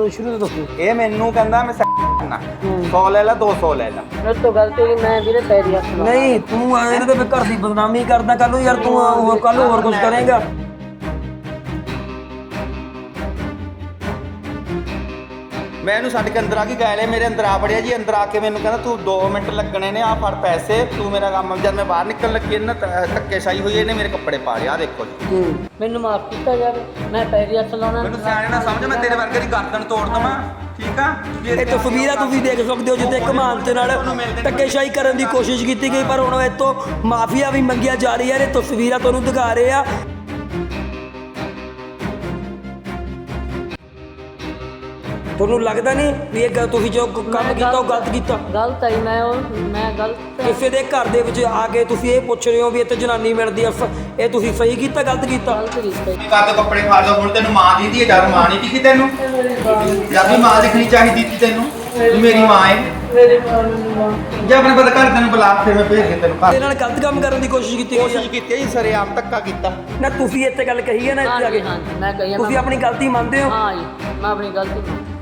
ਮੈਨੂੰ ਸ਼ੁਰੂ ਤੋਂ ਦੱਸੋ। ਇਹ ਮੈਨੂੰ ਕਹਿੰਦਾ ਮੈਂ ਕਰਨਾ। 100 ਲੈ ਲੈ 200 ਲੈ ਲੈ। ਮੇਰੇ ਤੋਂ ਗਲਤੀ ਹੋਈ ਮੈਂ ਵੀਰੇ ਪੈਰੀ ਹੱਥ ਨਹੀਂ ਤੂੰ ਐਂ ਤੇ ਫਿਰ ਘਰ ਦੀ ਬਦਨਾਮੀ ਕਰਦਾ ਕੱਲ ਨੂੰ ਯਾਰ ਤੂੰ ਹੋਰ ਕੱਲ ਨੂੰ ਹੋਰ ਕੁਝ ਕਰੇਗਾ। ਮੈਂ ਇਹਨੂੰ ਛੱਡ ਕੇ ਅੰਦਰ ਆ ਕੇ ਗਏ ਲੈ ਮੇਰੇ ਅੰਦਰ ਆ ਵੜਿਆ ਜੀ ਅੰਦਰ ਆ ਕੇ ਮੈਨੂੰ ਕਹਿੰਦਾ ਤੂੰ 2 ਮਿੰਟ ਲੱਗਣੇ ਨੇ ਆ ਫੜ ਪੈਸੇ ਤੂੰ ਮੇਰਾ ਕੰਮ ਜਦ ਮੈਂ ਬਾਹਰ ਨਿਕਲਣ ਲੱਗੀ ਇਹਨਾਂ ਧੱਕੇ ਸ਼ਾਈ ਹੋਈ ਇਹਨੇ ਮੇਰੇ ਕੱਪੜੇ ਪਾੜੇ ਆ ਦੇਖੋ ਜੀ। ਹੂੰ ਮੈਨੂੰ ਮਾਫ ਕੀਤਾ ਜਾਵੇ ਮੈਂ ਪੈਰੀ ਹੱਥ ਲਾਉਣਾ। ਮੈਨੂੰ ਸਿਆਣੇ ਨਾ ਸਮਝ ਮੈਂ ਤੇਰੇ ਵਰਗੇ ਦੀ ਗਰਦਨ ਤੋੜ ਦਵਾਂ ਠੀਕ ਆ? ਇਹ ਤਸਵੀਰਾਂ ਤੁਸੀਂ ਦੇਖ ਸਕਦੇ ਹੋ ਜਿੱਥੇ ਕਮਾਨ ਦੇ ਨਾਲ ਧੱਕੇਸ਼ਾਹੀ ਕਰਨ ਦੀ ਕੋਸ਼ਿਸ਼ ਕੀਤੀ ਗਈ ਪਰ ਹੁਣ ਇਹ ਤੋਂ ਮਾਫੀਆ ਵੀ ਮੰਗਿਆ ਜਾ ਰਹੀ ਹੈ ਇਹ ਤਸਵੀਰਾਂ ਤੁਹਾਨੂੰ ਦਿਖਾ ਰਹੇ ਆ। ਤੁਹਾਨੂੰ ਲੱਗਦਾ ਨਹੀਂ ਵੀ ਇਹ ਗ- ਤੁਸੀਂ ਜੋ ਕ- ਕੰਮ ਕੀਤਾ ਉਹ ਗਲਤ ਕੀਤਾ? ਗਲਤ ਹੈ ਮੈਂ ਉਹ ਮੈਂ ਗਲਤ ਕਿਸੇ ਦੇ ਘਰ ਦੇ ਵਿੱਚ ਆ ਕੇ ਤੁਸੀਂ ਇਹ ਪੁੱਛ ਰਹੇ ਹੋ ਵੀ ਇੱਥੇ ਜਨਾਨੀ ਮਿਲਦੀ ਆ ਸ- ਇਹ ਤੁਸੀਂ ਸਹੀ ਕੀਤਾ ਗਲਤ ਕੀਤਾ? ਗਲਤ ਕੀਤਾ ਜੀ। ਕੱਪੜੇ ਫਾੜ ਦੋ ਹੁਣ ਤੈਨੂੰ ਮਾਂ ਦੀ ਦੀ ਜਦ ਮਾਂ ਨਹੀਂ ਦਿਖੀ ਤੈਨੂੰ। ਜਦ ਵੀ ਮਾਂ ਦਿਖਣੀ ਚਾਹੀਦੀ ਸੀ ਤੈਨੂੰ ਮੇਰੀ ਮਾਂ ਹੈ। ਮੇਰੀ ਮਾਂ ਮੈਨੂੰ ਮਾਂ ਜੇ ਆਪਣੇ ਪਤਾ ਘਰ ਤੈਨੂੰ ਬੁਲਾ ਫਿਰ ਮੈਂ ਭੇਜ ਕੇ ਤੈਨੂੰ ਘਰ। ਇਹਦੇ ਨਾਲ ਗਲਤ ਕੰਮ ਕਰਨ ਦੀ ਕੋਸ਼ਿਸ਼ ਕੀਤੀ ਗਈ ਕੋਸ਼ਿਸ਼ ਕੀਤੀ ਜੀ ਸਰੇਆਮ ਧੱਕਾ ਕੀਤਾ। ਨਾ ਤੁਸੀਂ ਇੱਥੇ ਗੱਲ ਕਹੀ ਹੈ ਨਾ ਇੱਥੇ ਆ ਕੇ। ਹਾਂ ਜੀ, ਮੈਂ ਕਹੀ ਤੁਸੀਂ ਆਪਣੀ ਗਲਤੀ ਮੰਨਦੇ ਹੋ? ਹਾਂ ਜੀ ਮੈਂ ਆਪਣੀ ਗਲਤੀ ਮੰਨਦਾ।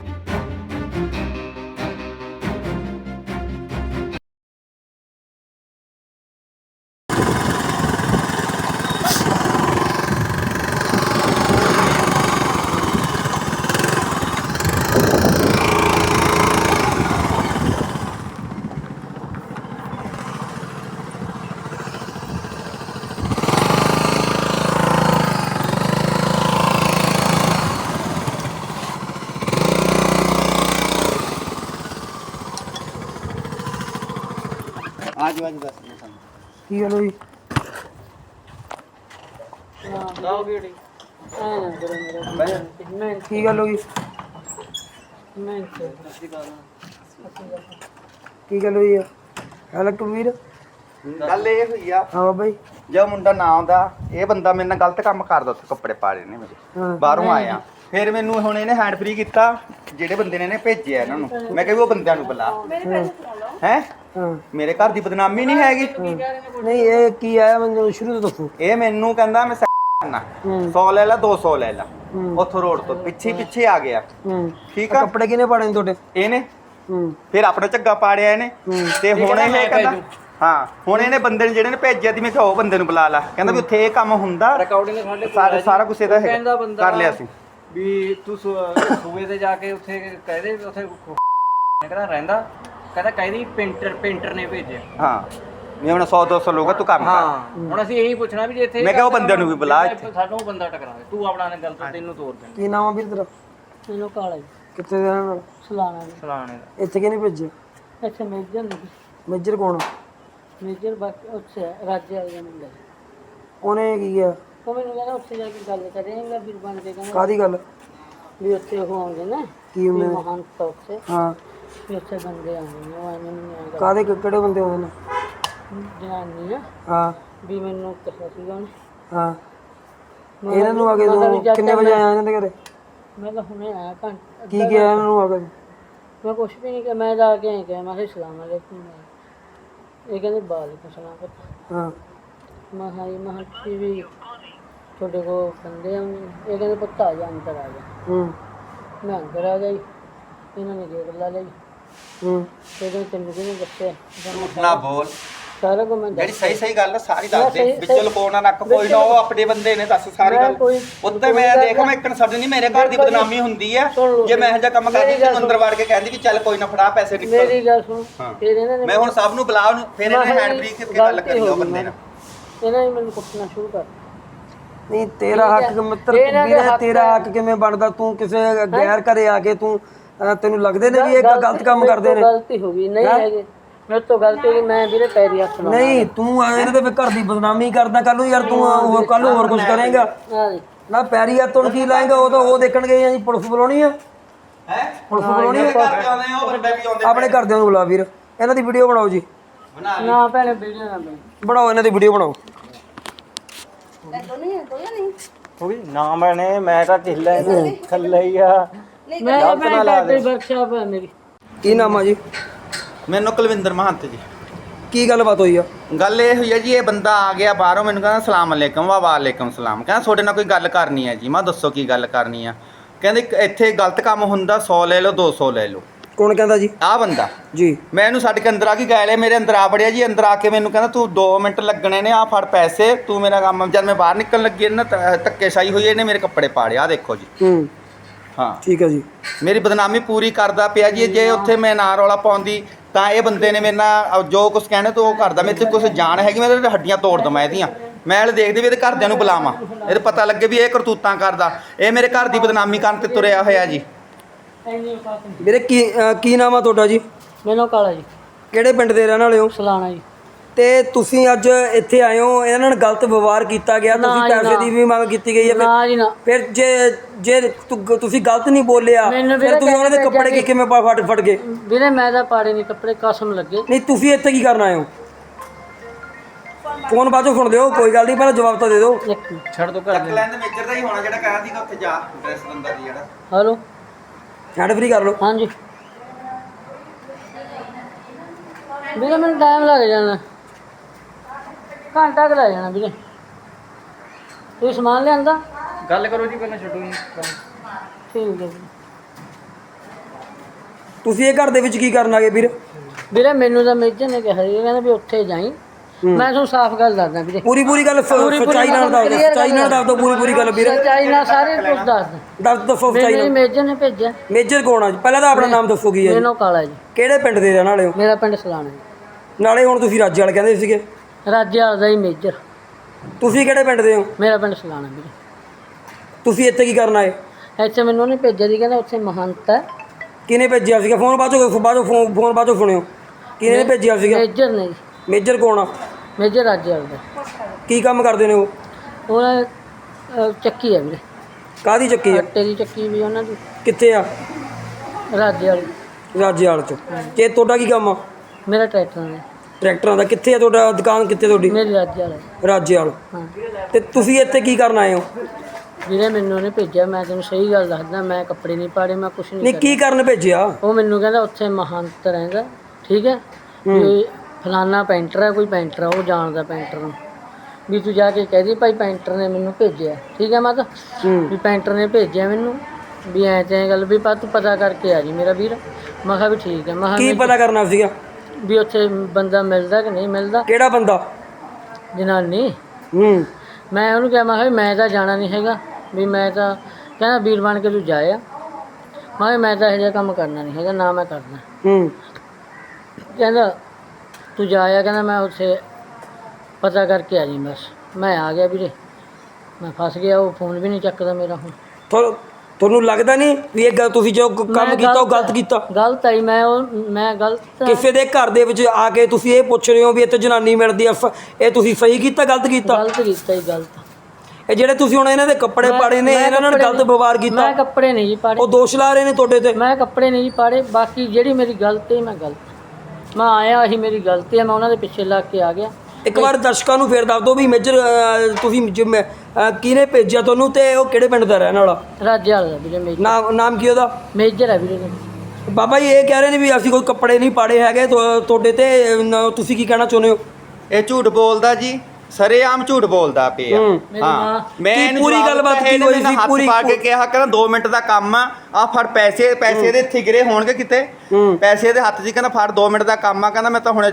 ਦੱਸ ਸਾਨੂੰ ਕੀ ਗੱਲ ਹੋਈ? ਹਾਂ ਲਾਓ ਗੇੜੀ ਐ ਨਾ ਕਰੋ ਮੇਰਾ ਮੈਂ ਕੀ ਗੱਲ ਹੋਈ? ਮੈਂ ਕੀ ਗੱਲ ਹੋਈ ਆ? ਹਾਲ ਕਬੀਰ। ਗੱਲ ਇਹ ਹੋਈ ਆ ਹਾਂ ਬਾਈ ਜੋ। ਮੁੰਡਾ ਨਾ ਆਉਂਦਾ ਇਹ ਬੰਦਾ ਮੇਰੇ ਨਾਲ ਗਲਤ ਕੰਮ ਕਰਦਾ ਉੱਥੇ ਕੱਪੜੇ ਪਾੜੇ ਨੇ ਮੇਰੇ। ਹਾਂ। ਬਾਹਰੋਂ ਆਇਆ। ਫਿਰ ਮੈਨੂੰ ਹੁਣ ਇਹਨੇ ਹੈਂਡ ਫ੍ਰੀ ਕੀਤਾ ਜਿਹੜੇ ਬੰਦੇ ਨੇ ਇਹਨੇ ਭੇਜਿਆ ਇਹਨਾਂ ਨੂੰ। ਮੈਂ ਕਿਹਾ ਵੀ ਉਹ ਬੰਦਿਆਂ ਨੂੰ ਬੁਲਾ। ਹੈ ਹਾਂ? ਮੇਰੇ ਘਰ ਦੀ ਬਦਨਾਮੀ ਨਹੀਂ ਹੈਗੀ ਨਹੀਂ ਇਹ ਕੀ ਆਇਆ ਮੈਨੂੰ ਸ਼ੁਰੂ ਤੋਂ ਦੱਸੋ ਇਹ ਮੈਨੂੰ ਕਹਿੰਦਾ ਮੈਂ ਕਰਨਾ ਹੂੰ 100 ਲੈ ਲੈ 200 ਲੈ ਲੈ। ਉੱਥੋਂ ਰੋਡ ਤੋਂ ਪਿੱਛੇ ਪਿੱਛੇ ਆ ਗਿਆ ਠੀਕ ਆ ਕੱਪੜੇ ਕਿਨੇ ਪਾੜੇ ਨੇ ਤੁਹਾਡੇ ਇਹਨੇ ਫਿਰ ਆਪਣਾ ਝੱਗਾ ਪਾੜਿਆ ਇਹਨੇ। ਤੇ ਹੁਣ ਇਹ ਕਹਿੰਦਾ ਹਾਂ ਹੁਣ ਇਹਨੇ ਬੰਦੇ ਨੇ ਜਿਹੜੇ ਨੇ ਭੇਜਿਆ ਦੀ ਮੈਂ ਕਿਹਾ ਉਹ ਬੰਦੇ ਨੂੰ ਬੁਲਾ ਲਾ ਕਹਿੰਦਾ ਵੀ ਉੱਥੇ ਇਹ ਕੰਮ ਹੁੰਦਾ ਰਿਕਾਰਡਿੰਗ ਸਾਡੇ ਕੋਲ ਸਾਰਾ ਸਾਰਾ ਕੁਝ ਇਹਦਾ ਹੈਗਾ ਕਰ ਲਿਆ ਸੀ ਵੀ ਤੂੰ ਸੂ- ਸੂਏ ਤੇ ਜਾ ਕੇ ਉੱਥੇ ਕਹਦੇ ਉੱਥੇ ਕਹਿੰਦਾ ਰਹਿੰਦਾ ਕਹਿੰਦਾ ਕਹਿੰਦੀ ਪੇਂਟਰ ਪੇਂਟਰ ਨੇ ਭੇਜਿਆ। ਹਾਂ। ਮੈਂ ਹੁਣ 100 200 ਲੋਗਾ ਤੂੰ ਕੰਮ ਕਰ। ਹਾਂ। ਹੁਣ ਅਸੀਂ ਇਹੀ ਪੁੱਛਣਾ ਵੀ ਜੇ ਇੱਥੇ ਮੈਂ ਕਿਹਾ ਉਹ ਬੰਦਿਆਂ ਨੂੰ ਵੀ ਬੁਲਾ ਇੱਥੇ। ਸਾਨੂੰ ਉਹ ਬੰਦਾ ਟਕਰਾਵੇ। ਤੂੰ ਆਪਣਾ ਗੱਲ ਤੋਂ ਤੈਨੂੰ ਤੋਰ ਦੇਣਾ। ਕੀ ਨਾਮ ਆ ਵੀਰ ਤੇਰਾ? ਮੈਨੂੰ ਕਾਲਾ ਜੀ। ਕਿੱਥੇ ਦੇ ਰਹਿਣ ਵਾਲਾ? ਸਲਾਣਾ ਜੀ। ਸਲਾਣੇ ਦਾ। ਇੱਥੇ ਕਿਹਨੇ ਭੇਜਿਆ? ਇੱਥੇ ਮੇਜਰ ਨਹੀਂ ਮੇਜਰ ਕੌਣ ਆ? ਮੇਜਰ ਬਾਕੀ ਉੱਥੇ ਹੈ, ਰਾਜੇ ਵਾਲੇ ਦਾ ਮੁੰਡਾ ਜੀ। ਉਹਨੇ ਕੀ ਗਿਆ ਉਹ ਮੈਨੂੰ ਕਹਿੰਦਾ ਉੱਥੇ ਜਾ ਕੇ ਗੱਲ ਕਰੇਂਗਾ ਫਿਰ ਬਣ ਕੇ ਕਹਿੰਦਾ ਕਾਦੀ ਗੱਲ? ਵੀ ਉੱਥੇ ਉਹ ਆਉਂਦੇ ਨੇ। ਕੀ ਵੀ ਉਹਨੇ ਮਹੰਤ ਉੱਥੇ। ਹਾਂ। ਵੀ ਉੱਥੇ ਬੰਦੇ ਆਉਂਦੇ ਨੇ ਉਹ ਐਵੇਂ ਨਹੀਂ ਆਏਗਾ ਕਾਦੇ ਕਿਹੜੇ ਬੰਦੇ ਆਉਂਦੇ ਨੇ? ਜਨਾਨੀ ਆ। ਹਾਂ। ਵੀ ਮੈਨੂੰ ਕਿਹਾ ਸੀਗਾ ਉਹਨੇ। ਹਾਂ। ਇਹਨਾਂ ਨੂੰ ਕੇ ਵੀ ਤੂੰ ਕਿੰਨੇ ਵਜੇ ਆਇਆ ਇਹਨਾਂ ਦੇ ਘਰੇ? ਮੈਂ ਤਾਂ ਹੁਣੇ ਆਇਆ ਘੰਟਾ ਕੀ ਕਿਹਾ ਇਹਨਾਂ ਨੂੰ ਕੇ? ਮੈਂ ਕੁਛ ਵੀ ਨਹੀਂ ਕਿਹਾ ਮੈਂ ਜਾ ਕੇ ਆਇਆ ਕਿਹਾ ਮੈਂ ਕਿਹਾ ਸਲਾਮ ਅਲੈਕੁਮ। ਇਹ ਕਹਿੰਦੇ ਸਲਾਮ ਪੁੱਤ। ਹਾਂ। ਮੈਂ ਹਾਂ ਜੀ, ਮੈਂ ਕਿਹਾ ਕਿ ਵੀ ਤੁਹਾਡੇ ਕੋਲ ਬੰਦੇ ਆ ਇਹ ਕਹਿੰਦੇ ਪੁੱਤ ਆ ਜਾ ਅੰਦਰ ਆ ਜਾ। ਹੂੰ। ਮੈਂ ਅੰਦਰ ਆ ਗਈ ਇਹਨਾਂ ਨੇ ਗੇਟ ਲਾ ਲਈ ਹੂੰ ਤੇ ਕਹਿੰਦੇ ਤੈਨੂੰ ਕਿਹਨੇ ਦੱਸਿਆ ਫਿਰ ਮੈਂ ਨਾ ਬੋਲ। ਸਾਰਾ ਕੁਝ ਮੈਂ ਜਿਹੜੀ ਦੱਸ ਸਹੀ ਸਹੀ ਗੱਲ ਆ ਸਾਰੀ ਦੱਸ ਦੇ ਸਹੀ- ਵਿੱਚ ਲੁਕਾਉਣਾ ਨੱਕ ਕੋਈ ਨਾ ਉਹ ਆਪਣੇ ਬੰਦੇ ਨੇ ਦੱਸ ਸਾਰੀ ਮੈਂ ਗੱਲ। ਕੋਈ- ਉੱਤੇ ਮੈਂ ਦੇਖ ਮੈਂ ਇੱਕ ਸਬਜ਼ ਨਹੀਂ ਮੇਰੇ ਘਰ ਦੀ ਬਦਨਾਮੀ ਹੁੰਦੀ ਆ। ਸੁਣ ਲਓ ਜੇ ਮੈਂ ਇਹੋ ਜਿਹਾ ਕੰਮ ਕਰਦੀ ਮੇਰੀ ਗੱਲ ਤੂੰ ਅੰਦਰ ਵੜ ਕੇ ਕਹਿੰਦੀ ਵੀ ਚੱਲ ਕੋਈ ਨਾ ਫੜਾ ਪੈਸੇ ਨਿਕਲ। ਮੇਰੀ ਗੱਲ ਸੁਣ। ਹਾਂ। ਫਿਰ ਇਹਨਾਂ ਨੇ ਮੈਂ ਹੁਣ ਸਭ ਨੂੰ ਬੁਲਾ ਉਹਨੂੰ ਫਿਰ ਇਹਨੇ ਮੈਂ ਹੈਂਡ ਬ੍ਰੇਕ ਕਰਕੇ ਗੱਲ ਗਲਤੀ ਕਰੀ ਹੋ ਉਹ ਗਈ ਬੰਦੇ ਨਾਲ। ਇਹਨਾਂ ਨੇ ਮੈਨੂੰ ਕੁੱਟਣਾ ਸ਼ੁਰੂ ਕਰ ਨਹੀਂ ਤੇਰਾ ਹੱਕ ਮਿੱਤਰ ਵੀਰੇ ਹੱਕ ਤੇਰਾ ਹੱਕ ਕਿਵੇਂ ਬਣਦਾ? ਤੂੰ ਕਿਸੇ ਗੈਰ ਘਰੇ ਆ ਕੇ ਤੂੰ ਅਹ, ਤੈਨੂੰ ਲੱਗਦੇ ਨੇ ਵੀ ਇਹ ਗਲਤ ਕੰਮ ਕਰਦੇ ਨੇ? ਗਲਤੀ ਹੋ ਗਈ ਨਹੀਂ ਹੈਗੇ। ਮੇਰੇ ਤੋਂ ਗਲਤੀ ਹੋ ਗਈ ਮੈਂ ਵੀਰੇ ਪੈਰੀ ਹੱਥ ਲਾਉਣਾ। ਨਹੀਂ ਤੂੰ ਇਹਨਾਂ ਦੇ ਫਿਰ ਘਰ ਦੀ ਬਦਨਾਮੀ ਕਰਦਾ ਕੱਲ ਨੂੰ ਯਾਰ ਤੂੰ ਹੋਰ ਕੱਲ ਨੂੰ ਹੋਰ ਕੁਝ ਕਰੇਗਾ। ਨਾ ਪੈਰੀ ਹੱਥ ਹੁਣ ਕੀ ਲਾਏਗਾ ਉਹ ਤਾਂ ਉਹ ਦੇਖਣਗੇ ਜੀ ਪੁਲਿਸ ਬੁਲਾਉਣੀ ਆ। ਹੈ? ਪੁਲਿਸ ਬੁਲਾਉਣੀ ਆ। ਆਪਣੇ ਘਰਦਿਆਂ ਨੂੰ ਬੁਲਾ ਵੀਰ। ਇਹਨਾਂ ਦੀ ਵੀਡੀਓ ਬਣਾਓ ਜੀ। ਬਣਾ ਨਾ ਭੈਣੇ ਵੀਡੀਓ ਨਾ ਬਣੀ ਬਣਾਓ ਇਹਨਾਂ ਦੀ ਵੀਡੀਓ ਬਣਾਓ। ਹੋ ਗਈ ਨਾ ਮੈਨੇ ਮੈਂ ਤਾਂ ਢਿੱਲਾ ਹੀ ਥੱਲੇ ਹੀ ਆ। ਮੈਂ ਭੈਣੇ ਟੈਟਰੀ ਵਰਕਸ਼ਾਪ ਹੈ ਮੇਰੀ। ਕੀ ਨਾਮ ਆ ਜੀ? ਮੈਨੂੰ ਕੁਲਵਿੰਦਰ ਮਹੰਤ ਜੀ। ਕੀ ਗੱਲਬਾਤ ਹੋਈ ਆ? ਗੱਲ ਇਹ ਹੋਈ ਹੈ ਜੀ ਇਹ ਬੰਦਾ ਆ ਗਿਆ ਬਾਹਰੋਂ ਮੈਨੂੰ ਕਹਿੰਦਾ ਸਲਾਮ ਅਲੈਕਮ ਵਾ ਵਾਲੇਕਮ ਸਲਾਮ। ਕਹਿੰਦਾ ਤੁਹਾਡੇ ਨਾਲ ਕੋਈ ਗੱਲ ਕਰਨੀ ਹੈ ਜੀ। ਮੈਂ ਦੱਸੋ ਕੀ ਗੱਲ ਕਰਨੀ ਆ? ਕਹਿੰਦੇ ਇੱਕ ਇੱਥੇ ਗਲਤ ਕੰਮ ਹੁੰਦਾ 100 ਲੈ ਲਓ 200 ਲੈ ਲਓ। ਕੌਣ ਕਹਿੰਦਾ ਜੀ? ਆ ਬੰਦਾ। ਜੀ। ਮੈਂ ਇਹਨੂੰ ਛੱਡ ਕੇ ਅੰਦਰ ਆ ਕੇ ਗਏ ਲਿਆ ਮੇਰੇ ਅੰਦਰ ਆ ਬੜਿਆ ਜੀ ਅੰਦਰ ਆ ਕੇ ਮੈਨੂੰ ਕਹਿੰਦਾ ਤੂੰ 2 ਮਿੰਟ ਲੱਗਣੇ ਨੇ ਆ ਫੜ ਪੈਸੇ ਤੂੰ ਮੇਰਾ ਕੰਮ ਜਦ ਮੈਂ ਬਾਹਰ ਨਿਕਲਣ ਲੱਗੀ ਇਹਨਾਂ ਧੱਕੇ ਸ਼ਾਈ ਹੋਈ ਇਹਨੇ ਮੇਰੇ ਕੱਪੜੇ ਪਾੜੇ ਆ ਦੇਖੋ ਜੀ। ਹੂੰ। ਹਾਂ। ਠੀਕ ਹੈ ਜੀ। ਮੇਰੀ ਬਦਨਾਮੀ ਪੂਰੀ ਕਰਦਾ ਪਿਆ ਜੀ ਜੇ ਉੱਥੇ ਮੈਂ ਨਾ ਰੌਲਾ ਪਾਉਂਦੀ ਤਾਂ ਇਹ ਬੰਦੇ ਨੇ ਮੇਰੇ ਨਾਲ ਜੋ ਕੁਝ ਕਹਿਣਾ ਤੂੰ ਉਹ ਕਰਦਾ। ਮੇਰੇ ਤੇ ਕੁਝ ਜਾਣ ਹੈਗੀ ਮੈਂ ਇਹਦੇ ਹੱਡੀਆਂ ਤੋੜ ਦਵਾਂ ਇਹਦੀਆਂ। ਮੈਂ ਹਲੇ ਦੇਖਦੀ ਵੀ ਇਹਦੇ ਘਰਦਿਆਂ ਨੂੰ ਬੁਲਾਵਾਂ। ਇਹਦੇ ਪਤਾ ਲੱਗੇ ਵੀ ਇਹ ਕਰਤੂਤਾਂ ਕਰਦਾ। ਇਹ ਮੇਰੇ ਘਰ ਦੀ ਬਦਨਾਮੀ ਕਰਨ ਤੇ ਤੁਰਿਆ ਹੋਇਆ ਜੀ। ਵੀਰੇ ਕੀ ਕੀ ਨਾਮ ਆ ਤੁਹਾਡਾ ਜੀ? ਮੈਨੂੰ ਕਾਲਾ ਜੀ। ਕਿਹੜੇ ਪਿੰਡ ਦੇ ਰਹਿਣ ਵਾਲੇ ਹੋ? ਸਲਾਣਾ ਜੀ। ਤੇ ਤੁਸੀਂ ਅੱਜ ਇੱਥੇ ਆਏ ਹੋ ਇਹਨਾਂ ਨਾਲ ਗਲਤ ਵਿਵਹਾਰ ਕੀਤਾ ਗਿਆ ਨਾ ਤੁਸੀਂ ਜੀ, ਪੈਸੇ ਨਾ। ਦੀ ਵੀ ਮੰਗ ਕੀਤੀ ਗਈ ਹੈ ਫਿਰ- ਨਾ ਜੀ ਨਾ। ਫਿਰ ਜੇ ਜੇ ਤੁ- ਤੁਸੀਂ ਗਲਤ ਨਹੀਂ ਬੋਲਿਆ ਮੈਨੂੰ ਫਿਰ ਵੀਰੇ ਤੁਸੀਂ ਉਹਨਾਂ ਦੇ ਕਹਿੰਦੇ ਕੱਪੜੇ ਕਿ ਕਿਵੇਂ ਪਾ- ਫੜ ਫੜ ਗਏ? ਵੀਰੇ ਮੈਂ ਤਾਂ ਪਾੜੇ ਨਹੀਂ ਕੱਪੜੇ ਕਸਮ ਲੱਗੇ। ਨਹੀਂ ਤੁਸੀਂ ਇੱਥੇ ਕੀ ਕਰਨ ਆਏ ਹੋ? ਫੋਨ ਬਾਅਦੋਂ ਸੁਣ ਦਿਓ ਕੋਈ ਗੱਲ ਨਹੀਂ ਪਹਿਲਾਂ ਜਵਾਬ ਤਾਂ ਦੇ ਦਿਓ। ਇੱਕ ਮਿੰਟ। ਛੱਡ ਦੋ ਘਰ ਦੇ। ਲੈਂਦੇ ਮੇਜਰ ਦਾ ਹੀ ਹੋਣਾ ਜਿਹੜਾ ਕਹਿਆ ਸੀਗਾ ਉੱਥੇ ਜਾ ਡਰੈਸ ਬੰਦਾ ਦੀ ਜਿਹੜਾ। ਹਲੋ? ਹੈਂਡ ਫ੍ਰੀ ਕਰ ਲਓ। ਹਾਂਜੀ। ਵੀਰੇ ਮੈਨੂੰ ਟਾਈਮ ਲੱਗ ਜਾਣਾ। ਘੰਟਾ ਕੁ ਲੱਗ ਜਾਣਾ ਵੀਰੇ। ਤੁਸੀਂ ਸਮਾਨ ਲਿਆਂਦਾ? ਗੱਲ ਕਰੋ ਜੀ ਪਹਿਲਾਂ ਛੱਡੋ ਜੀ ਕਰੋ। ਠੀਕ ਹੈ ਜੀ। ਤੁਸੀਂ ਇਹ ਘਰ ਦੇ ਵਿੱਚ ਕੀ ਕਰਨ ਆਗੇ ਵੀਰ? ਵੀਰੇ ਮੈਨੂੰ ਤਾਂ ਮੇਜਰ ਨੇ ਕਿਹਾ ਸੀ ਕਹਿੰਦਾ ਵੀ ਉੱਥੇ ਜਾਈ। ਮੈਂ ਤੁਹਾਨੂੰ ਸਾਫ਼ ਗੱਲ ਦੱਸਦਾ ਵੀਰੇ। ਪੂਰੀ ਪੂਰੀ ਗੱਲ ਸ- ਪੂਰੀ- ਪੂਰੀ ਸੱਚਾਈ ਨਾਲ ਗੱਲ ਦੱਸ ਦਿਓ clear ਸੱਚਾਈ ਨਾਲ ਦੱਸ ਦਿਓ ਪੂਰੀ ਪੂਰੀ ਗੱਲ ਵੀਰ। ਸੱਚਾਈ ਨਾਲ ਸਾਰੇ ਕੁਝ ਦੱਸਦਾ ਦੱਸ ਦੱਸੋ ਸੱਚਾਈ ਮੇਰੀ ਨਾਲ। ਮੇਜਰ ਨੇ ਭੇਜਿਆ। ਮੇਜਰ ਕੌਣ ਆ ਜੀ? ਪਹਿਲਾਂ ਤਾਂ ਆਪਣਾ ਨਾਮ ਦੱਸੋ ਕੀ ਹੈ ਜੀ। ਮੈਨੂੰ ਕਾਲਾ ਜੀ। ਕਿਹੜੇ ਪਿੰਡ ਦੇ ਰਹਿਣ ਵਾਲੇ ਹੋ? ਮੇਰਾ ਪਿੰਡ ਸਲਾਣਾ ਜੀ। ਨਾਲੇ ਹੁਣ ਤੁਸੀਂ ਰਾਜੇ ਵਾਲੇ ਕਹਿੰਦੇ ਸੀਗੇ। ਰਾਜਿਆ ਦਾ ਹੀ ਮੇਜਰ ਤੁਸੀਂ ਕਿਹੜੇ ਪਿੰਡ ਦੇ ਹੋ? ਮੇਰਾ ਪਿੰਡ ਸਲਾਣਾ ਵੀਰੇ। ਤੁਸੀਂ ਇੱਥੇ ਕੀ ਕਰਨ ਆਏ? ਇੱਥੇ ਮੈਨੂੰ ਉਹਨੇ ਭੇਜਿਆ ਸੀ ਕਹਿੰਦਾ ਉੱਥੇ ਮਹੰਤ ਹੈ। ਕਿਹਨੇ ਭੇਜਿਆ ਸੀਗਾ? ਫੋਨ ਬਾਅਦੋਂ ਬਾਅਦੋਂ ਫੋਨ ਫੋਨ ਬਾਅਦੋਂ ਸੁਣਿਓ। ਕਿਹਨੇ ਭੇਜਿਆ ਸੀਗਾ? ਮੇਜਰ ਨੇ ਜੀ। ਮੇਜਰ ਕੌਣ ਆ? ਮੇਜਰ ਰਾਜਿਆ ਦਾ। ਕੀ ਕੰਮ ਕਰਦੇ ਨੇ ਉਹ? ਉਹਨਾਂ ਅਹ, ਚੱਕੀ ਹੈ ਵੀਰੇ। ਕਾਦੀ ਚੱਕੀ ਆ? ਆਟੇ ਦੀ ਚੱਕੀ ਵੀ ਉਹਨਾਂ ਦੀ। ਕਿੱਥੇ ਆ? ਰਾਜੇ ਵਾਲੀ। ਰਾਜੇ ਵਾਲ ਚ। ਤੇ ਤੁਹਾਡਾ ਕੀ ਕੰਮ ਆ? ਮੇਰਾ ਟਰੈਕਟਰ ਨੇ ਟਰੈਕਟਰਾਂ ਦਾ ਕਿੱਥੇ ਆ ਤੁਹਾਡਾ ਦੁਕਾਨ ਕਿੱਥੇ ਤੁਹਾਡੀ? ਮੇਰੀ ਰਾਜੇ ਵਾਲਾ। ਰਾਜੇ ਵਾਲ। ਹਾਂ। ਤੇ ਤੁਸੀਂ ਇੱਥੇ ਕੀ ਕਰਨ ਆਏ ਹੋ? ਵੀਰੇ ਮੈਨੂੰ ਉਹਨੇ ਭੇਜਿਆ ਮੈਂ ਤੈਨੂੰ ਸਹੀ ਗੱਲ ਦੱਸਦਾ ਮੈਂ ਕੱਪੜੇ ਨਹੀਂ ਪਾੜੇ ਮੈਂ ਕੁਛ ਨਹੀਂ ਨਹੀਂ ਕੀ ਕਰਨ। ਭੇਜਿਆ? ਉਹ ਮੈਨੂੰ ਕਹਿੰਦਾ ਉੱਥੇ ਮਹੰਤ ਰਹਿੰਦਾ ਠੀਕ ਹੈ? ਵੀ ਫਲਾਨਾ ਪੈਂਟਰ ਹੈ ਕੋਈ ਪੈਂਟਰ ਉਹ ਜਾਣਦਾ ਪੈਂਟਰ ਨੂੰ। ਵੀ ਤੂੰ ਜਾ ਕੇ ਕਹਿ ਦੀ ਭਾਈ ਪੈਂਟਰ ਨੇ ਮੈਨੂੰ ਭੇਜਿਆ ਠੀਕ ਹੈ ਮਾਤਾ? ਵੀ ਪੈਂਟਰ ਨੇ ਭੇਜਿਆ ਮੈਨੂੰ ਵੀ ਐਂ ਤੇ ਗੱਲ ਵੀ ਪਾ ਤੂੰ ਪਤਾ ਕਰਕੇ ਆ ਜੀ ਮੇਰਾ ਵੀਰ। ਮੈਂ ਕਿਹਾ ਵੀ ਠੀਕ ਹੈ ਮੈਂ ਕੀ ਕਿਹਾ ਪਤਾ ਕਰਨਾ ਸੀਗਾ? ਵੀ ਉੱਥੇ ਬੰਦਾ ਮਿਲਦਾ ਕਿ ਨਹੀਂ ਮਿਲਦਾ? ਕਿਹੜਾ ਬੰਦਾ? ਜਨਾਨੀ। ਹੂੰ। ਮੈਂ ਉਹਨੂੰ ਕਿਹਾ ਮੈਂ ਕਿਹਾ ਵੀ ਮੈਂ ਤਾਂ ਜਾਣਾ ਨਹੀਂ ਹੈਗਾ ਵੀ ਮੈਂ ਤਾਂ ਕਹਿੰਦਾ ਵੀਰ ਬਣ ਕੇ ਤੂੰ ਜਾਇਆ। ਮੈਂ ਕਿਹਾ ਮੈਂ ਤਾਂ ਇਹੋ ਜਿਹਾ ਕੰਮ ਕਰਨਾ ਨਹੀਂ ਹੈਗਾ ਨਾ ਮੈਂ ਕਰਨਾ। ਹੂੰ। ਕਹਿੰਦਾ ਤੂੰ ਜਾਇਆ ਕਹਿੰਦਾ ਮੈਂ ਉੱਥੇ ਪਤਾ ਕਰਕੇ ਆ ਜੀ ਬਸ। ਮੈਂ ਆ ਗਿਆ ਵੀਰੇ। ਮੈਂ ਫਸ ਗਿਆ ਉਹ ਫੋਨ ਵੀ ਨਹੀਂ ਚੱਕਦਾ ਮੇਰਾ ਹੁਣ। ਤੁਹਾਨੂੰ ਤੁਹਾਨੂੰ ਲੱਗਦਾ ਨਹੀਂ ਵੀ ਇਹ ਗੱਲ ਤੁਸੀਂ ਜੋ ਕੰਮ ਮੈਂ ਕੀਤਾ ਉਹ ਗਲਤ ਕੀਤਾ? ਗਲਤ ਆਈ ਮੈਂ ਉਹ ਮੈਂ ਗਲਤ ਕਿਸੇ ਦੇ ਘਰ ਦੇ ਵਿੱਚ ਆ ਕੇ ਤੁਸੀਂ ਇਹ ਪੁੱਛ ਰਹੇ ਹੋ ਵੀ ਇੱਥੇ ਜਨਾਨੀ ਮਿਲਦੀ ਆ ਫ- ਇਹ ਤੁਸੀਂ ਸਹੀ ਕੀਤਾ ਗਲਤ ਕੀਤਾ? ਗਲਤ ਕੀਤਾ ਹੀ ਗਲਤ। ਇਹ ਜਿਹੜੇ ਤੁਸੀਂ ਹੁਣ ਇਹਨਾਂ ਦੇ ਕੱਪੜੇ ਪਾੜੇ ਨੇ ਮੈਂ ਇਹਨਾਂ ਨਾਲ ਕੱਪੜੇ ਗਲਤ ਨਹੀਂ- ਵਿਵਹਾਰ ਕੀਤਾ। ਮੈਂ ਕੱਪੜੇ ਨਹੀਂ ਜੀ ਪਾੜੇ। ਉਹ ਦੋਸ਼ ਲਾ ਰਹੇ ਨੇ ਤੁਹਾਡੇ ਤੇ? ਮੈਂ ਕੱਪੜੇ ਨਹੀਂ ਜੀ ਪਾੜੇ ਬਾਕੀ ਜਿਹੜੀ ਮੇਰੀ ਗਲਤੀ ਮੈਂ ਗਲਤ। ਮੈਂ ਆਇਆ ਹੀ ਮੇਰੀ ਗਲਤੀ ਹੈ ਮੈਂ ਉਹਨਾਂ ਦੇ ਪਿੱਛੇ ਲੱਗ ਕੇ ਆ ਗਿਆ। ਇੱਕ ਵਾਰ ਦਰਸ਼ਕਾਂ ਨੂੰ ਫੇਰ ਦੱਸ ਦਿਓ ਵੀ ਮੇਜਰ ਤੁਸੀਂ ਜਿਵੇਂ, ਕਿਹਨੇ ਭੇਜਿਆ ਤੁਹਾਨੂੰ ਤੇ ਉਹ ਕਿਹੜੇ ਪਿੰਡ ਦਾ ਰਹਿਣ ਵਾਲਾ? ਰਾਜੇ ਵਾਲਾ ਦਾ ਵੀਰੇ ਮੇਜਰ ਨਾਮ ਨਾਮ ਕੀ ਉਹਦਾ? ਮੇਜਰ ਹੈ ਵੀਰੇ ਬਾਬਾ ਜੀ ਇਹ ਕਹਿ ਰਹੇ ਨੇ ਵੀ ਅਸੀਂ ਕੋਈ ਕੱਪੜੇ ਨਹੀਂ ਪਾੜੇ ਹੈਗੇ ਤੁ- ਤੁਹਾਡੇ ਤੇ ਤੁਸੀਂ ਕੀ ਕਹਿਣਾ ਚਾਹੁੰਦੇ ਹੋ? ਇਹ ਝੂਠ ਬੋਲਦਾ ਜੀ। ਸਰੇਆਮ ਝੂਠ ਬੋਲਦਾ ਪਿਆ। ਹੂੰ। ਮਾਂ। ਇਹਨੂੰ ਪੂਰੀ ਗੱਲਬਾਤ ਕੀ ਹੋਈ ਸੀ? ਪੂਰੀ- ਪਾ ਕੇ ਕਿਹਾ ਕਹਿੰਦਾ 2 ਮਿੰਟ ਦਾ ਕੰਮ ਆ ਆ ਫੜ ਪੈਸੇ ਪੈਸੇ ਦੇ ਥਿਗਰੇ ਹੋਣਗੇ ਕਿਤੇ। ਪੈਸੇ ਦੇ ਹੱਥ 'ਚ ਕਹਿੰਦਾ ਫੜ 2 ਮਿੰਟ ਦਾ ਕੰਮ ਆ ਕਹਿੰਦਾ ਮੈਂ ਤਾਂ ਹੁਣੇ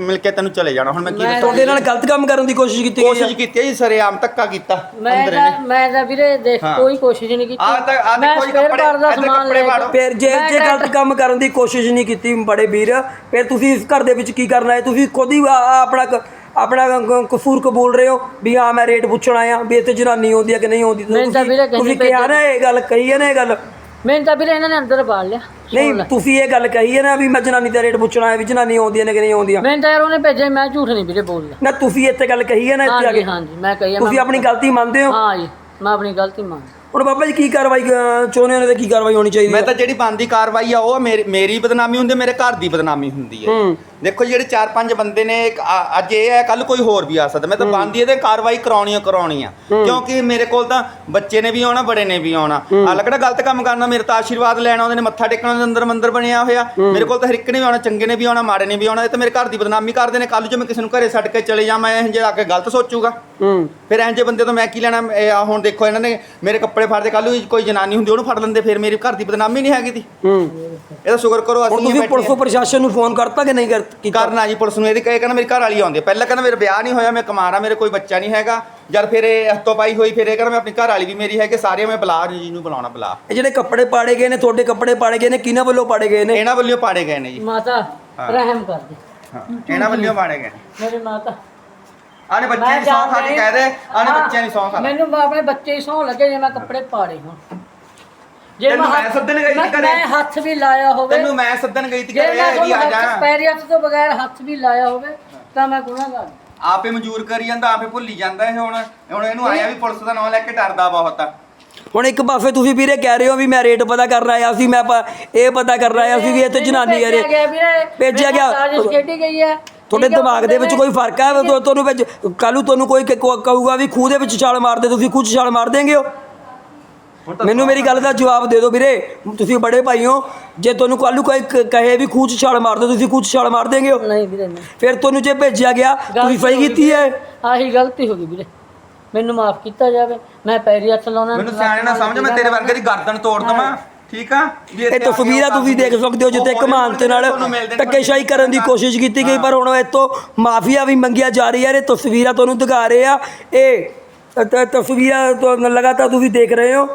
ਮਿਲ ਕੇ ਤੈਨੂੰ ਚਲੇ ਜਾਣਾ ਹੁਣ ਮੈਂ ਕੀ ਤੁਹਾਡੇ ਨਾਲ ਗਲਤ ਕੰਮ ਕਰਨ ਦੀ ਕੋਸ਼ਿਸ਼ ਕੀਤੀ ਗਈ ਕੋਸ਼ਿਸ਼ ਕੀਤੀ ਹੈ ਜੀ ਸਰੇਆਮ ਧੱਕਾ ਕੀਤਾ ਮੈਂ ਅੰਦਰ ਤਾਂ ਇਹਨੇ। ਮੈਂ ਤਾਂ ਵੀਰੇ ਦੇਖ। ਕੋਈ ਕੋਸ਼ਿਸ਼ ਨਹੀਂ ਕੀਤੀ। ਆਹ ਤਾਂ- ਆਹ ਮੈਂ ਦੇਖੋ ਜੀ ਕੱਪੜੇ, ਦਾ ਸਮਾਨ ਲੈ ਫਿਰ ਜੇ ਜੇ ਗਲਤ ਕੰਮ ਕਰਨ ਦੀ ਕੋਸ਼ਿਸ਼ ਨਹੀਂ ਕੀਤੀ ਬੜੇ ਵੀਰ ਫਿਰ ਤੁਸੀਂ ਇਸ ਘਰ ਦੇ ਵਿੱਚ ਕੀ ਕਰਨਾ ਹੈ? ਤੁਸੀਂ ਖੁਦ ਹੀ ਆ- ਆ ਆਪਣਾ ਆਪਣਾ ਕਸੂਰ ਕਬੂਲ ਰਹੇ ਹੋ ਵੀ ਹਾਂ ਮੈਂ ਰੇਟ ਪੁੱਛਣ ਆਇਆ ਵੀ ਇੱਥੇ ਜਨਾਨੀ ਆਉਂਦੀ ਹੈ ਕਿ ਨਹੀਂ ਆਉਂਦੀ? ਮੈਨੂੰ ਤਾਂ ਵੀਰੇ ਕਹਿੰਦੀ ਤੁਸੀਂ ਕਿਹਾ ਨਾ ਇਹ ਗੱਲ ਕਹੀ ਹੈ ਨਾ ਇਹ ਗੱਲ। ਮੈਨੂੰ ਤਾਂ ਵੀਰੇ ਇਹਨਾਂ ਨੇ ਅੰਦਰ ਬਾੜ ਲਿਆ ਨਹੀਂ। ਤੁਸੀਂ ਇਹ ਗੱਲ ਕਹੀ ਹੈ ਨਾ ਵੀ ਮੈਂ ਜਨਾਨੀ ਦਾ ਰੇਟ ਪੁੱਛਣ ਆਇਆ ਵੀ ਜਨਾਨੀ ਆਉਂਦੀਆਂ ਨੇ ਕਿ ਨਹੀਂ ਆਉਂਦੀਆਂ ਮੈਨੂੰ ਤਾਂ ਯਾਰ ਉਹਨੇ ਭੇਜਿਆ ਮੈਂ ਝੂਠ ਨਹੀਂ ਵੀਰੇ ਬੋਲਦਾ। ਨਾ ਤੁਸੀਂ ਇੱਥੇ ਗੱਲ ਕਹੀ ਹੈ ਨਾ ਇੱਥੇ ਆ ਕੇ। ਹਾਂਜੀ ਮੈਂ ਕਹੀ ਆ, ਤੁਸੀਂ ਮੈਂ- ਆਪਣੀ ਗਲਤੀ ਮੰਨਦੇ ਹੋ? ਹਾਂ ਜੀ ਮੈਂ ਆਪਣੀ ਗਲਤੀ ਮੰਨ ਹੁਣ ਬਾਬਾ ਜੀ ਕੀ ਕਾਰਵਾਈ ਅ, ਚਾਹੁੰਦੇ ਹੋ ਤੇ ਕੀ ਕਾਰਵਾਈ ਹੋਣੀ ਚਾਹੀਦੀ ਮੈਂ ਹੈ? ਤਾਂ ਜਿਹੜੀ ਬੰਦੀ ਕਾਰਵਾਈ ਆ ਉਹ ਮੇਰੀ ਮੇਰੀ ਬਦਨਾਮੀ ਹੁੰਦੀ ਮੇਰੇ ਘਰ ਦੀ ਬਦਨਾਮੀ ਹੁੰਦੀ ਹੈ। ਹੂੰ। ਦੇਖੋ ਜਿਹੜੇ ਚਾਰ ਪੰਜ ਬੰਦੇ ਨੇ ਇੱਕ ਆ- ਅੱਜ ਇਹ ਹੈ ਕੱਲ ਕੋਈ ਹੋਰ ਵੀ ਆ ਸਕਦਾ। ਮੈਂ ਤਾਂ ਬੰਦੀ ਇਹਦੇ ਕਾਰਵਾਈ ਕਰਾਉਣੀ ਓ ਕਰਾਉਣੀ ਆ। ਕਿਉਂਕਿ ਮੇਰੇ ਕੋਲ ਤਾਂ ਬੱਚੇ ਨੇ ਵੀ ਆਉਣਾ ਬੜੇ ਨੇ ਵੀ ਆਉਣਾ। ਆ ਕਿਹੜਾ ਗਲਤ ਕੰਮ ਕਰਨਾ ਮੇਰੇ ਤਾਂ ਆਸ਼ੀਰਵਾਦ ਲੈਣ ਆਉਂਦੇ ਨੇ ਮੱਥਾ ਟੇਕਣ ਦੇ ਅੰਦਰ ਮੰਦਰ ਬਣਿਆ ਹੋਇਆ। ਮੇਰੇ ਕੋਲ ਤਾਂ ਹਰ ਇੱਕ ਨੇ ਵੀ ਆਉਣਾ ਚੰਗੇ ਨੇ ਵੀ ਆਉਣਾ ਮਾੜੇ ਨੇ ਵੀ ਆਉਣਾ ਇਹ ਤਾਂ ਮੇਰੇ ਘਰ ਦੀ ਬਦਨਾਮੀ ਕਰਦੇ ਨੇ। ਕੱਲ ਜੋ ਮੈਂ ਕਿਸੇ ਨੂੰ ਘਰੇ ਛੱਡ ਕੇ ਚਲੇ ਜਾਵਾਂ ਇਹ ਜੇ ਆ ਕੇ ਗਲਤ ਸੋਚੂਗਾ। ਹੂੰ। ਫਿਰ ਇੰਜ ਜਿਹੇ ਬੰਦੇ ਤੋਂ ਮੈਂ ਕੀ ਲੈਣਾ? ਇਹ ਆਹ ਹੁਣ ਦੇਖੋ ਇਹਨਾਂ ਨੇ ਮੇਰੇ ਕੱਪੜੇ ਫੜਦੇ ਕੱਲ ਨੂੰ ਕੋਈ ਜਨਾਨੀ ਹੁੰਦੀ ਉਹਨੂੰ ਫੜ ਲੈਂਦੇ ਫਿਰ ਮੇਰੀ ਘਰ ਦੀ ਬਦਨਾਮੀ ਨਹੀਂ ਹੈਗੀ ਦੀ ਹੂੰ। ਇਹਦਾ ਸ਼ੁਕਰ ਕਰੋ ਹੁਣ ਅਸੀਂ ਤੁਸੀਂ ਪੁਲਿਸ। ਪ੍ਰਸ਼ਾਸਨ ਨੂੰ ਫੋਨ ਕਰਤਾ ਕਿ ਨਹੀਂ ਕਰ ਕੀਤਾ? ਕਰਨਾ ਜੀ ਪੁਲਿਸ ਨੂੰ ਇਹਦੀ ਕਹੇ ਕਹਿੰਦਾ ਮੇਰੀ ਘਰ ਵਾਲੀ ਆਉਂਦੀ ਹੈ। ਪਹਿਲਾਂ ਕਹਿੰਦਾ ਮੇਰਾ ਵਿਆਹ ਨਹੀਂ ਹੋਇਆ ਮੈਂ ਕਮਾਰਾ ਮੇਰੇ ਕੋਈ ਬੱਚਾ ਨਹੀਂ ਹੈਗਾ। ਜਦ ਫਿਰ ਇਹ ਹੱਥੋਂ ਪਾਈ ਹੋਈ ਫਿਰ ਇਹ ਕਹਿੰਦਾ ਮੈਂ ਆਪਣੀ ਘਰ ਵਾਲੀ ਵੀ ਮੇਰੀ ਹੈ ਕਿ ਸਾਰੇ ਮੈਂ ਬੁਲਾ ਜੀ ਨੂੰ ਬੁਲਾਉਣਾ ਬੁਲਾ। ਇਹ ਜਿਹੜੇ ਕੱਪੜੇ ਪਾੜੇ ਗਏ ਨੇ ਤੁਹਾਡੇ ਕੱਪੜੇ ਪਾੜੇ ਗਏ ਨੇ ਕਿਹਨਾਂ ਵੱਲੋਂ ਪਾੜੇ ਗਏ ਨੇ? ਇਹਨਾਂ ਵੱਲੋਂ ਪਾੜੇ ਗਏ ਨੇ ਜੀ। ਮਾਤਾ ਰਹਿਮ ਕਰ ਦੇ। ਹਾਂ। ਇਹਨਾਂ ਵੱਲੋਂ ਪਾੜੇ ਗਏ ਨੇ। ਮੇਰੀ ਮਾਤਾ। ਆਨੇ ਬੱਚੇ ਮੈਂ ਦੀ ਸੌਂ ਖਾ ਕੇ ਕਹਿ ਦੇ। ਆਨੇ ਹਾਂ, ਬੱਚਿਆਂ ਦੀ ਸੌਂ ਖਾ ਲੈ। ਮੈਨੂੰ ਆਪਣੇ ਬੱਚੇ ਹੀ ਸੌਂ ਲੱਗੇ ਜੇ ਮੈਂ ਕੱਪੜੇ ਪਾੜੇ ਹਾਂ ਜੇ ਤੈਨੂੰ ਮੈਂ ਹੱਥ- ਸੱਦਣ ਗਈ ਸੀ ਮੈਂ- ਘਰੇ। ਮੈਂ ਹੱਥ ਵੀ ਲਾਇਆ ਹੋਵੇ। ਤੈਨੂੰ ਮੈਂ ਸੱਦਣ ਗਈ ਤੀ ਜੇ ਮੈਂ ਵੀ ਆ ਜਾ। ਹੱਥ ਪੈਰੀ ਹੱਥ ਤੋਂ ਬਗੈਰ ਹੱਥ ਵੀ ਲਾਇਆ ਹੋਵੇ ਤਾਂ ਮੈਂ ਗੁਨਾਹਗਾਰ ਆਪੇ ਮਨਜ਼ੂਰ ਕਰੀ ਜਾਂਦਾ ਆਪੇ ਭੁੱਲੀ ਜਾਂਦਾ ਇਹ ਹੁਣ। ਹੁਣ ਇਹਨੂੰ ਆਇਆ ਵੀ ਪੁਲਿਸ ਦਾ ਨਾਂ ਲੈ ਕੇ ਡਰਦਾ ਬਹੁਤ ਆ। ਹੁਣ ਇੱਕ ਪਾਸੇ ਤੁਸੀਂ ਵੀਰੇ ਕਹਿ ਰਹੇ ਹੋ ਵੀ ਮੈਂ ਰੇਟ ਪਤਾ ਕਰਨ ਆਇਆ ਸੀ ਮੈਂ ਪ- ਇਹ ਪਤਾ ਕਰਨ ਆਇਆ ਸੀ ਵੀ ਇੱਥੇ ਜਨਾਨੀ ਹੈ ਭੇਜਿਆ ਗਿਆ ਭੇਜਿਆ ਗਿਆ। ਸਾਜ਼ਿਸ਼ ਖੇਡੀ ਗਈ ਹੈ। ਤੁਹਾਡੇ ਦਿਮਾਗ ਦੇ ਵਿੱਚ ਕੋਈ ਫ਼ਰਕ ਹੈ? ਤੁਹਾ- ਤੁਹਾਨੂੰ ਵਿੱਚ ਕੱਲੂ ਤੁਹਾਨੂੰ ਕੋਈ ਕ- ਕਹੂਗਾ ਵੀ ਖੂਹ ਦੇ ਵਿੱਚ ਛਾਲ ਮਾਰਦੇ ਤੁਸੀਂ ਖੂਹ 'ਚ ਛਾਲ ਮਾਰ ਦੇਂਗੇ ਹੋ ਮੈਨੂੰ ਮੇਰੀ ਗੱਲ ਦਾ ਜਵਾਬ ਦੇ ਦਿਓ ਵੀਰੇ। ਤੁਸੀਂ ਬੜੇ ਭਾਈ ਹੋ। ਜੇ ਤੁਹਾਨੂੰ ਕੱਲੂ ਕੋਈ ਕ- ਕਹੇ ਵੀ ਖੂਹ 'ਚ ਛਾਲ ਮਾਰ ਦਿਓ ਤੁਸੀਂ ਖੂਹ 'ਚ ਛਾਲ ਮਾਰ ਦੇਂਗੇ ਹੋ ਨਹੀਂ ਵੀਰੇ ਨਹੀਂ। ਫਿਰ ਤੁਹਾਨੂੰ ਜੇ ਭੇਜਿਆ ਗਿਆ ਤੁਸੀਂ ਸਹੀ ਕੀਤੀ ਹੈ। ਆਹੀ ਗਲਤੀ ਹੋ ਗਈ ਵੀਰੇ। ਮੈਨੂੰ ਮਾਫ ਕੀਤਾ ਜਾਵੇ। ਮੈਂ ਪੈਰੀ ਹੱਥ ਲਾਉਣਾ ਮੈਨੂੰ ਸਿਆਣੇ ਨਾ ਸਮਝ ਮੈਂ ਤੇਰੇ ਵਰਗੇ ਦੀ ਗਰਦਨ ਤੋੜ ਦਵਾਂ। ਠੀਕ ਆ? ਇਹ ਤਸਵੀਰਾਂ ਤੁਸੀਂ ਦੇਖ ਸਕਦੇ ਹੋ ਜਿੱਥੇ ਮਹੰਤ ਨਾਲ ਧੱਕੇਸ਼ਾਹੀ ਕਰਨ ਦੀ ਕੋਸ਼ਿਸ਼ ਕੀਤੀ ਗਈ ਪਰ ਹੁਣ ਇਹ ਤੋਂ ਮਾਫੀਆ ਵੀ ਮੰਗਿਆ ਜਾ ਰਹੀ ਹੈ ਇਹ ਤਸਵੀਰਾਂ ਤੁਹਾਨੂੰ ਦਿਖਾ ਰਹੇ ਆ। ਇਹ ਤਸਵੀਰਾਂ ਤੋਂ ਲਗਾਤਾਰ ਤੁਸੀਂ ਦੇਖ ਰਹੇ ਹੋ।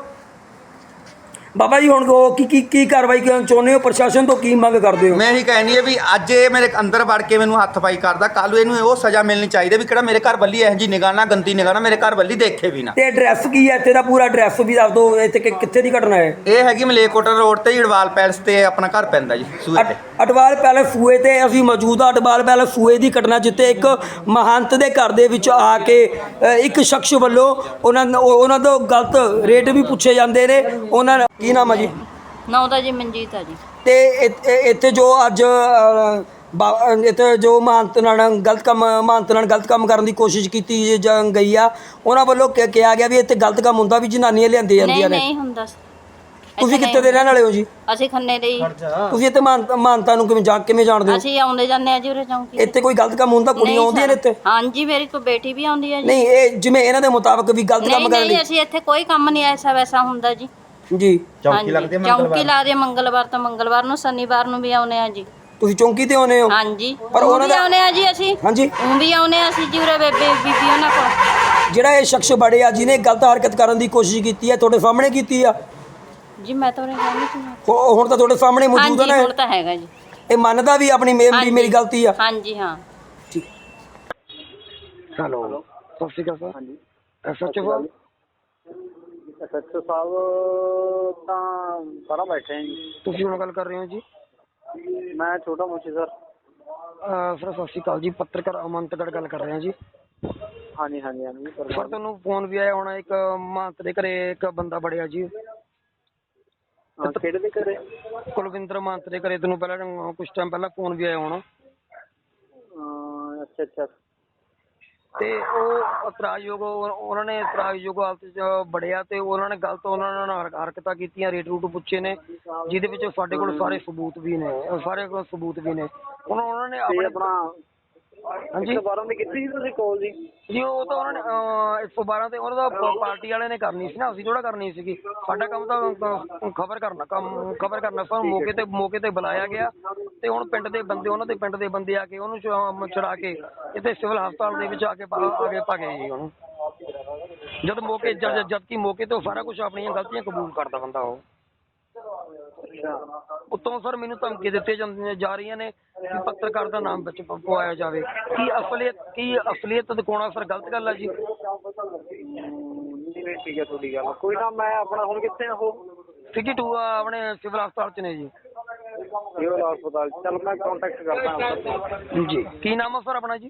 ਬਾਬਾ ਜੀ ਹੁਣ ਉਹ ਕੀ ਕੀ ਕੀ ਕਾਰਵਾਈ ਕਰਨ ਚਾਹੁੰਦੇ ਹੋ? ਪ੍ਰਸ਼ਾਸਨ ਤੋਂ ਕੀ ਮੰਗ ਕਰਦੇ ਹੋ? ਮੈਂ ਇਹੀ ਕਹਿਣੀ ਹੈ ਵੀ ਅੱਜ ਇਹ ਮੇਰੇ ਅੰਦਰ ਵੜ ਕੇ ਮੈਨੂੰ ਹੱਥ ਪਾਈ ਕਰਦਾ ਕੱਲ ਇਹਨੂੰ ਉਹ ਸਜ਼ਾ ਮਿਲਣੀ ਚਾਹੀਦੀ ਵੀ ਕਿਹੜਾ ਮੇਰੇ ਘਰ ਵੱਲੀ ਇਹੋ ਜੀ ਨਿਗਾਹ ਨਾ ਗੰਦੀ ਨਿਗਾਹ ਨਾ ਮੇਰੇ ਘਰ ਵੱਲੀ ਦੇਖੇ ਵੀ ਨਾ। ਤੇ ਐਡਰੈਸ ਕੀ ਹੈ ਇੱਥੇ ਦਾ ਪੂਰਾ ਐਡਰੈਸ ਵੀ ਦੱਸ ਦਿਓ ਇੱਥੇ ਕਿ- ਕਿੱਥੇ ਦੀ ਘਟਨਾ ਹੈ? ਇਹ ਹੈਗੀ ਮਲੇਕੋਟਾ ਰੋਡ ਤੇ ਇੜਵਾਲ ਪੈਲਸ ਤੇ ਆਪਣਾ ਘਰ ਪੈਂਦਾ ਜੀ ਸੂਏ ਤੇ। ਅਟ- ਅਟਵਾਲ ਪੈਲਸ ਸੂਏ ਤੇ ਅਸੀਂ ਮੌਜੂਦ ਹਾਂ ਅਟਵਾਲ ਪੈਲਸ ਸੂਏ ਦੀ ਘਟਨਾ ਜਿੱਥੇ ਇੱਕ ਮਹੰਤ ਦੇ ਘਰ ਦੇ ਵਿੱਚ ਆ ਕੇ ਅ, ਇੱਕ ਸ਼ਖਸ ਵੱਲੋਂ ਉਹਨਾਂ ਨੂੰ- ਉਹ- ਉਹਨਾਂ ਤੋਂ ਗਲਤ ਰੇਟ ਵੀ ਪੁੱਛੇ ਜਾਂਦੇ ਨੇ। ਉਹਨਾਂ ਕੀ ਨਾਮ ਹੈ ਜੀ? ਨਾਂ ਦਾ ਜੀ ਮਨਜੀਤ ਆ ਜੀ। ਤੇ ਇ- ਇ- ਇੱਥੇ ਜੋ ਅੱਜ ਅ, ਬਾ- ਇੱਥੇ ਜੋ ਮਹੰਤ ਨਾਲ ਗਲਤ ਕੰਮ ਮਹੰਤ ਨਾਲ ਗਲਤ ਕੰਮ ਕਰਨ ਦੀ ਕੋਸ਼ਿਸ਼ ਕੀਤੀ ਜਾਂ ਗਈ ਆ ਉਹਨਾਂ ਵੱਲੋਂ ਕਿ- ਕਿਹਾ ਗਿਆ ਵੀ ਇੱਥੇ ਗਲਤ ਕੰਮ ਹੁੰਦਾ ਵੀ ਜਨਾਨੀਆਂ ਲਿਆਂਦੀਆਂ ਨਹੀਂ ਜਾਂਦੀਆਂ ਨੇ। ਨਹੀਂ ਹੁੰਦਾ ਤੁਸੀਂ ਇੱਥੇ ਕਿੱਥੇ ਦੇ ਰਹਿਣ ਵਾਲੇ ਹੋ ਜੀ? ਅਸੀਂ ਖੰਨੇ ਦੇ ਹੀ। ਤੁਸੀਂ ਇੱਥੇ ਮਹੰਤ ਮਹੰਤਾਂ ਨੂੰ ਕਿਵੇਂ ਜਾ ਕਿਵੇਂ ਜਾਣਦੇ ਹੋ? ਅਸੀਂ ਆਉਂਦੇ ਜਾਂਦੇ ਆ ਜੀ ਉਰੇ ਚੌਂਕੀ ਇੱਥੇ ਕੋਈ ਗਲਤ ਕੰਮ ਹੁੰਦਾ ਕੁੜੀਆਂ ਨਹੀਂ ਆਉਂਦੀਆਂ ਨੇ ਸਰ। ਇੱਥੇ? ਹਾਂਜੀ ਮੇਰੀ ਕੋਈ ਬੇਟੀ ਵੀ ਆਉਂਦੀ ਹੈ ਜੀ। ਨਹੀਂ ਇਹ ਜਿਵੇਂ ਇਹਨਾਂ ਦੇ ਮੁਤਾਬਕ ਵੀ ਗਲਤ ਕੰਮ ਨਹੀਂ ਕਰਨ ਨਹੀਂ ਅਸੀਂ ਇੱਥੇ ਕੋਈ ਕੰਮ ਨਹੀਂ ਐਸਾ ਵੈਸਾ ਹੁੰਦਾ ਜੀ। ਜੀ। ਚੌਂਕੀ ਲੱਗਦੀ ਹੈ ਮੰਗਲਵਾਰ। ਚੌਂਕੀ ਲੱਗਦੀ ਹੈ ਮੰਗਲਵਾਰ ਤੋਂ ਮੰਗਲਵਾਰ ਨੂੰ ਸ਼ਨੀਵਾਰ ਨੂੰ ਵੀ ਆਉਨੇ ਆ ਜੀ। ਤੁਸੀਂ ਚੌਂਕੀ ਤੇ ਆਉਨੇ ਹੋ? ਹਾਂਜੀ। ਪਰ ਉਹਨਾਂ ਵੀ ਦਾ- ਆਉਨੇ ਆ ਜੀ ਅਸੀਂ। ਹਾਂਜੀ। ਉਹ ਵੀ ਆਉਨੇ ਆ ਅਸੀਂ ਜੀ ਉਰੇ ਬੇਬੇ ਬੀਬੀ ਉਹਨਾਂ ਕੋਲ। ਜਿਹੜਾ ਇਹ ਸ਼ਖਸ ਬੜੇ ਆ ਜਿਹਨੇ ਗਲਤ ਹਰਕਤ ਕਰਨ ਦੀ ਕੋਸ਼ਿਸ਼ ਕੀਤੀ ਹੈ ਤੁਹਾਡੇ ਸਾਹਮਣੇ ਕੀਤੀ ਆ? ਜੀ ਮੈਂ ਤਾਂ ਉਰੇ ਰਹਿੰਦੀ ਸੀ ਉਹ- ਹੁਣ ਤਾਂ ਤੁਹਾਡੇ ਸਾਹਮਣੇ ਮੌਜੂਦ ਹਾਂਜੀ ਹੈ ਹੁਣ ਨਾ ਤਾਂ ਹੈਗਾ ਜੀ। ਇਹ ਮੰਨਦਾ ਵੀ ਆਪਣੀ ਮੇ- ਵੀ। ਮੇਰੀ ਗਲਤੀ ਆ। ਹਾਂਜੀ ਹਾਂ। ਹੈਲੋ। ਸਤਿ ਸ਼੍ਰੀ ਅਕਾਲ ਸਰ। ਹਾਂਜੀ। ਐਸਐਚਓ ਐਸਐਚਓ ਸਾਹਿਬ ਤਾਂ ਸਾਰਾ ਬੈਠੇ ਆ ਜੀ। ਤੁਸੀਂ ਹੁਣ ਗੱਲ ਕਰ ਰਹੇ ਹੋ ਜੀ? ਮੈਂ ਛੋਟਾ ਮੁੱਛੀ ਸਰ। ਅਹ ਸਰ ਸਤਿ ਸ਼੍ਰੀ ਅਕਾਲ ਜੀ। ਪੱਤਰਕਾਰ ਅਮੰਤਗੜ ਗੱਲ ਕਰ ਰਹੇ ਹਾਂ ਜੀ। ਹਾਂਜੀ ਹਾਂਜੀ ਹਾਂਜੀ ਸਰ ਤੁਹਾਨੂੰ ਫੋਨ ਵੀ ਆਇਆ ਹੋਣਾ ਇੱਕ ਮਹੰਤ ਦੇ ਘਰੇ ਇੱਕ ਬੰਦਾ ਬੜਿਆ ਜੀ। ਹਾਂ, ਕਿਹੜੇ ਦੇ ਘਰੇ? ਕੁਲਵਿੰਦਰ ਮਹੰਤ ਦੇ ਘਰੇ ਤੁਹਾਨੂੰ ਪਹਿਲਾਂ ਕੁਝ ਟਾਈਮ ਪਹਿਲਾਂ ਫੋਨ ਵੀ ਆਇਆ ਹੋਣਾ। ਅਹ ਅੱਛਾ ਅੱਛਾ। ਤੇ ਉਹ ਇਤਰਾਜ਼ਯੋਗ ਉਹ- ਉਹਨਾਂ ਨੇ ਇਤਰਾਜ਼ਯੋਗ ਹਾਲਤ 'ਚ ਬੜਿਆ ਤੇ ਉਹਨਾਂ ਨੇ ਗਲਤ ਉਹਨਾਂ ਨਾਲ ਹਰ- ਹਰਕਤਾਂ ਕੀਤੀਆਂ ਰੇਟ ਰੂਟ ਪੁੱਛੇ ਨੇ ਜਿਹਦੇ ਵਿੱਚ ਸਾਡੇ ਕੋਲ ਸਾਰੇ ਸਬੂਤ ਵੀ ਨੇ ਸਾਰੇ ਕੋਲ ਸਬੂਤ ਵੀ ਨੇ। ਹੁਣ ਉਹਨਾਂ ਨੇ ਤੇ ਆਪਣੇ ਆਪਣਾ ਹਾਂਜੀ। 112 ਦੀ ਕੀਤੀ ਸੀ ਤੁਸੀਂ ਕਾਲ ਜੀ? ਜੀ ਉਹ ਤਾਂ ਉਹਨਾਂ ਨੇ ਅਹ, 112 ਤੇ ਉਹਨਾਂ ਦਾ ਪਾਰਟੀ ਵਾਲਿਆਂ ਨੇ ਕਰਨੀ ਸੀ ਨਾ ਅਸੀਂ ਥੋੜਾ ਕਰਨੀ ਸੀਗੀ। ਸਾਡਾ ਕੰਮ ਤਾਂ ਖਬਰ ਕਰਨਾ ਕੰਮ ਖਬਰ ਕਰਨਾ ਸਾਨੂੰ ਮੌਕੇ ਤੇ ਮੌਕੇ ਤੇ ਬੁਲਾਇਆ ਗਿਆ। ਤੇ ਹੁਣ ਪਿੰਡ ਦੇ ਬੰਦੇ ਉਹਨਾਂ ਦੇ ਪਿੰਡ ਦੇ ਬੰਦੇ ਆ ਕੇ ਉਹਨੂੰ ਛੁਡਾ- ਕੇ ਇੱਥੇ ਸਿਵਲ ਹਸਪਤਾਲ ਦੇ ਵਿੱਚ ਆ ਕੇ ਪਾ- ਆ ਕੇ ਭਾਗੇ ਜੀ ਉਹਨੂੰ। ਜਦ ਮੌਕੇ ਜਦ ਜਦ ਕਿ ਮੌਕੇ ਤੇ ਸਾਰਾ ਕੁਝ ਆਪਣੀਆਂ ਗਲਤੀਆਂ ਕਬੂਲ ਕਰਦਾ ਬੰਦਾ ਉਹ। ਉੱਤੋਂ ਸਰ ਮੈਨੂੰ ਧਮਕੀ ਦਿੱਤੇ ਜਾ ਰਹੀਆਂ ਨੇ ਕਿ ਪੱਤਰਕਾਰ ਦਾ ਨਾਮ ਵਿੱਚ ਪ- ਪਵਾਇਆ ਜਾਵੇ। ਕੀ ਅਸਲੀਅਤ ਕੀ ਅਸਲੀਅਤ ਦਿਖਾਉਣਾ ਸਰ ਗਲਤ ਗੱਲ ਹੈ ਜੀ? ਠੀਕ ਹੈ ਤੁਹਾਡੀ ਗੱਲ। ਕੋਈ ਨਾ ਮੈਂ ਆਪਣਾ ਹੁਣ ਕਿੱਥੇ ਆ ਉਹ? ਸਿਟੀ 2 ਆਪਣੇ ਸਿਵਲ ਹਸਪਤਾਲ ਚ ਨੇ ਜੀ। ਸਿਵਲ ਹਸਪਤਾਲ ਚੱਲ ਮੈਂ ਕੰਟੈਕਟ ਕਰਦਾ ਹਾਂ। ਜੀ। ਕੀ ਨਾਮ ਹੈ ਸਰ ਆਪਣਾ ਜੀ?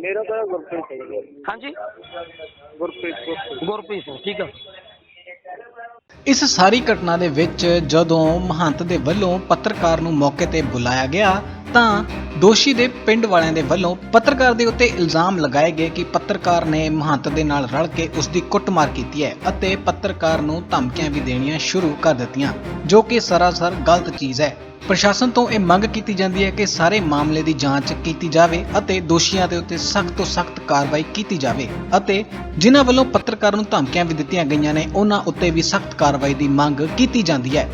ਮੇਰਾ ਤਾਂ ਗੁਰਪ੍ਰੀਤ ਹੈ ਜੀ। ਹਾਂਜੀ। ਗੁਰਪ੍ਰੀਤ ਗੁਰਪ੍ਰੀਤ। ਗੁਰਪ੍ਰੀਤ ਸਿੰਘ ਠੀਕ ਹੈ ਇਸ ਸਾਰੀ ਘਟਨਾ ਦੇ ਵਿੱਚ ਜਦੋਂ ਮਹੰਤ ਦੇ ਵੱਲੋਂ ਪੱਤਰਕਾਰ ਨੂੰ ਮੌਕੇ ਤੇ ਬੁਲਾਇਆ ਗਿਆ ਤਾਂ ਦੋਸ਼ੀ ਦੇ ਪਿੰਡ ਵਾਲਿਆਂ ਦੇ ਵੱਲੋਂ ਪੱਤਰਕਾਰ ਦੇ ਉੱਤੇ ਇਲਜ਼ਾਮ ਲਗਾਏ ਗਏ ਕਿ ਪੱਤਰਕਾਰ ਨੇ ਮਹੰਤ ਦੇ ਨਾਲ ਰਲ ਕੇ ਉਸ ਦੀ ਕੁੱਟਮਾਰ ਕੀਤੀ ਹੈ ਅਤੇ ਪੱਤਰਕਾਰ ਨੂੰ ਧਮਕੀਆਂ ਵੀ ਦੇਣੀਆਂ ਸ਼ੁਰੂ ਕਰ ਦਿੱਤੀਆਂ, ਜੋ ਕਿ ਸਰਾਸਰ ਗਲਤ ਚੀਜ਼ ਹੈ। ਪ੍ਰਸ਼ਾਸਨ ਤੋਂ ਇਹ ਮੰਗ ਕੀਤੀ ਜਾਂਦੀ ਹੈ ਕਿ ਸਾਰੇ ਮਾਮਲੇ ਦੀ ਜਾਂਚ ਕੀਤੀ ਜਾਵੇ ਅਤੇ ਦੋਸ਼ੀਆਂ ਦੇ ਉੱਤੇ ਸਖਤ ਤੋਂ ਸਖਤ ਕਾਰਵਾਈ ਕੀਤੀ ਜਾਵੇ ਅਤੇ ਜਿਨ੍ਹਾਂ ਵੱਲੋਂ ਪੱਤਰਕਾਰ ਨੂੰ ਧਮਕੀਆਂ ਵੀ ਦਿੱਤੀਆਂ ਗਈਆਂ ਨੇ, ਉਹਨਾਂ ਉੱਤੇ ਵੀ ਸਖਤ ਕਾਰਵਾਈ ਦੀ ਮੰਗ ਕੀਤੀ ਜਾਂਦੀ ਹੈ।